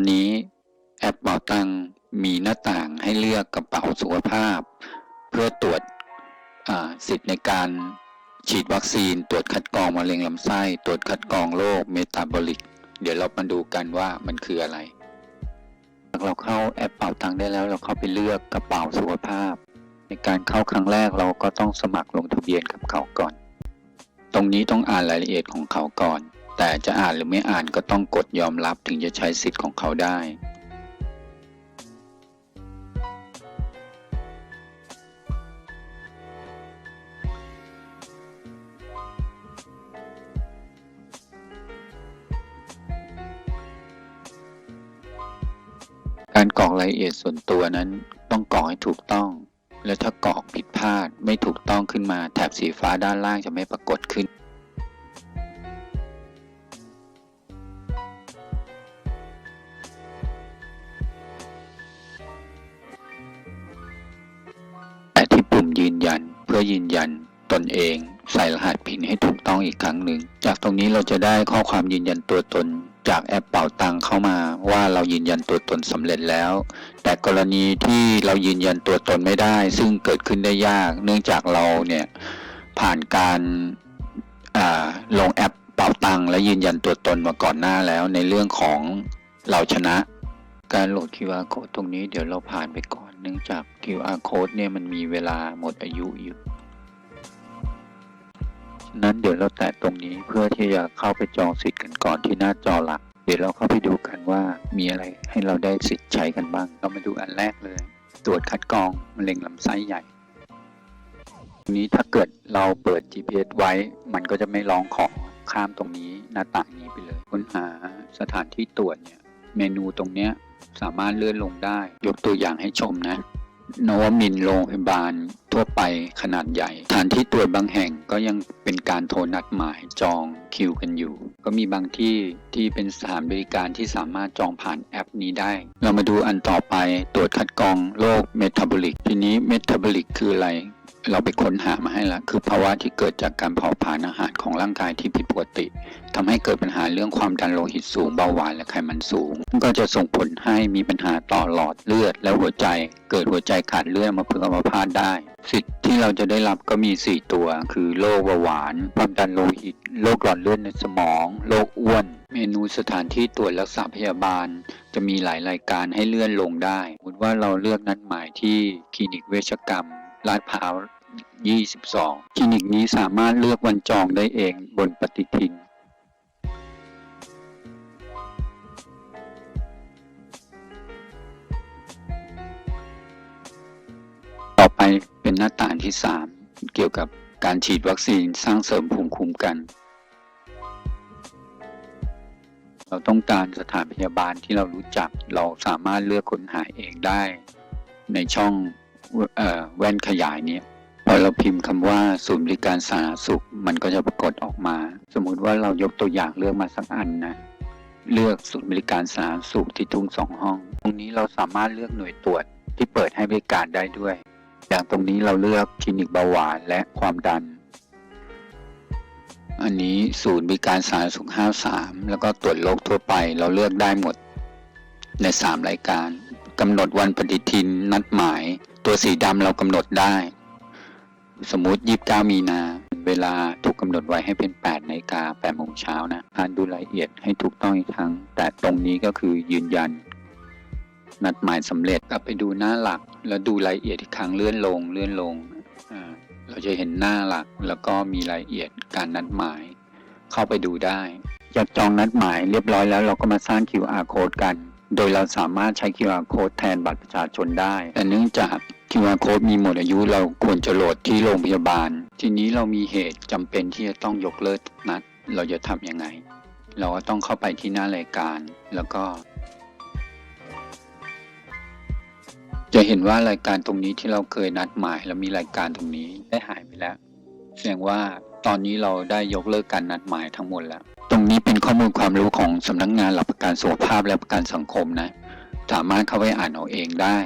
อนนี้แอปเป๋าตังมีหน้าต่างให้เลือกกระเป๋าสุขภาพ เพื่อตรวจสิทธิ์ในการฉีดวัคซีน ตรวจคัดกรองมะเร็งลำไส้ ตรวจคัดกรองโรคเมตาบอลิก เดี๋ยวเรามาดูกันว่ามันคืออะไรหากเราเข้าแอปเป๋าตังได้แล้ว เราเข้าไปเลือกกระเป๋าสุขภาพ ในการเข้าครั้งแรกเราก็ต้องสมัครลงทะเบียนกับเขาก่อน ตรงนี้ต้องอ่านรายละเอียดของเขาก่อน แต่จะอ่านหรือไม่อ่านก็ต้องกดยอมรับถึงจะใช้สิทธิ์ของเขาได้ การกรอกรายละเอียดส่วนตัวนั้นต้องกรอกให้ถูกต้อง และถ้ากรอกผิดพลาดไม่ถูกต้องขึ้นมาแถบสีฟ้าด้านล่างจะไม่ปรากฏขึ้น พื่อยืนยันตนเอง ใส่รหัสพินให้ถูกต้องอีกครั้งหนึ่ง จากตรงนี้เราจะได้ข้อความยืนยันตัวตน จากแอปเป่าตังเข้ามาว่าเรายืนยันตัวตนสำเร็จแล้ว แต่กรณีที่เรายืนยันตัวตนไม่ได้ ซึ่งเกิดขึ้นได้ยาก เนื่องจากเราเนี่ยผ่านการาลงแอปเป่าตังและยืนยันตัวตนมาก่อนหน้าแล้วในเรื่องของเราชนะ การโหลด QR code ตรงนี้เดี๋ยวเราผ่านไปก่อน เนื่องจาก QR code เนี่ยมันมีเวลาหมดอายุอยู่ ฉะนั้นเดี๋ยวเราแตะตรงนี้เพื่อที่จะเข้าไปจองสิทธิ์กันก่อนที่หน้าจอหลัก เดี๋ยวเราเข้าไปดูกันว่ามีอะไรให้เราได้สิทธิ์ใช้กันบ้าง เรามาดูอันแรกเลย ตรวจคัดกรองมะเร็งลำไส้ใหญ่นี้ถ้าเกิดเราเปิด GPS ไว้ มันก็จะไม่ร้องขอข้ามตรงนี้หน้าต่างนี้ไปเลย ค้นหาสถานที่ตรวจเนี่ย เมนูตรงเนี้ย สามารถเลื่อนลงได้ ยกตัวอย่างให้ชมนะนวมินทร์โรงพยาบาลทั่วไปขนาดใหญ่สถานที่ตรวจบางแห่งก็ยังเป็นการโทรนัดหมายจองคิวกันอยู่ ก็มีบางที่ที่เป็นสถานบริการที่สามารถจองผ่านแอปนี้ได้ เรามาดูอันต่อไปตรวจคัดกรองโรคเมตาบอลิกทีนี้เมตาบอลิกคืออะไร เราไปค้นหามาให้ละคือภาวะที่เกิดจากการเผาผลาญอาหารของร่างกายที่ผิดปกติทำให้เกิดปัญหาเรื่องความดันโลหิตสูงเบาหวานและไขมันสูง ก็จะส่งผลให้มีปัญหาต่อหลอดเลือด และหัวใจ เกิดหัวใจขาดเลือดมาพึงอัมพาตได้ สิทธิ์ที่เราจะได้รับก็มี 4 ตัว คือโรคเบาหวานความดันโลหิตโรคหลอดเลือดในสมองโรคอ้วน เมนูสถานที่ตรวจรักษาพยาบาล จะมีหลายรายการให้เลื่อนลงได้สมมติว่าเราเลือกนัดหมายที่คลินิกเวชกรรม ลาดพร้าว 22 คลินิกนี้สามารถเลือกวันจองได้เองบนปฏิทิน ต่อไปเป็นหน้าต่างที่ 3 เกี่ยวกับการฉีดวัคซีนสร้างเสริมภูมิคุ้มกัน เราต้องการสถานพยาบาลที่เรารู้จัก เราสามารถเลือกค้นหาเองได้ ในช่อง แว่นขยายเนี่ยพอเราพิมพ์คำว่าศูนย์บริการสาธารณสุข มันก็จะปรากฏออกมา สมมุติว่าเรายกตัวอย่างเลือกมาสักอันนะเลือกศูนย์บริการสาธารณสุขที่ทุ่งสองห้อง ตรงนี้เราสามารถเลือกหน่วยตรวจที่เปิดให้บริการได้ด้วย อย่างตรงนี้เราเลือกคลินิกเบาหวานและความดัน อันนี้ศูนย์บริการสาธารณสุข 53 แล้วก็ตรวจโรคทั่วไป เราเลือกได้หมดใน 3 รายการ กำหนดวันปฏิทินนัดหมาย ตัวสีดำเรากำหนดได้ สมมติ29มีนา เวลาถูกกำหนดไว้ให้เป็น8นาฬิกา8โมงเช้านะอ่านดูรายละเอียดให้ถูกต้องอีกครั้ง แต่ตรงนี้ก็คือยืนยัน นัดหมายสำเร็จกลับไปดูหน้าหลัก แล้วดูรายละเอียดอีกครั้งเลื่อนลงเลื่อนลงเราจะเห็นหน้าหลักแล้วก็มีรายละเอียดการนัดหมาย เข้าไปดูได้อยากจองนัดหมายเรียบร้อยแล้วเราก็มาสร้าง QR code กัน โดยเราสามารถใช้ QR code แทนบัตรประชาชนได้ แต่เนื่องจาก QR code มีหมดอายุเราควรจะโหลดที่โรงพยาบาล ทีนี้เรามีเหตุจำเป็นที่จะต้องยกเลิกนัด เราจะทำยังไง เราก็ต้องเข้าไปที่หน้ารายการ แล้วก็ จะเห็นว่ารายการตรงนี้ที่เราเคยนัดหมายแล้วมีรายการตรงนี้ได้หายไปแล้ว แสดงว่าตอนนี้เราได้ยกเลิกการนัดหมายทั้งหมดแล้ว ตรงนี้เป็นข้อมูลความรู้ของสำนักงงานหลักประกันสุขภาพและประกันสังคมนะ สามารถเข้าไปอ่านเอาเองได้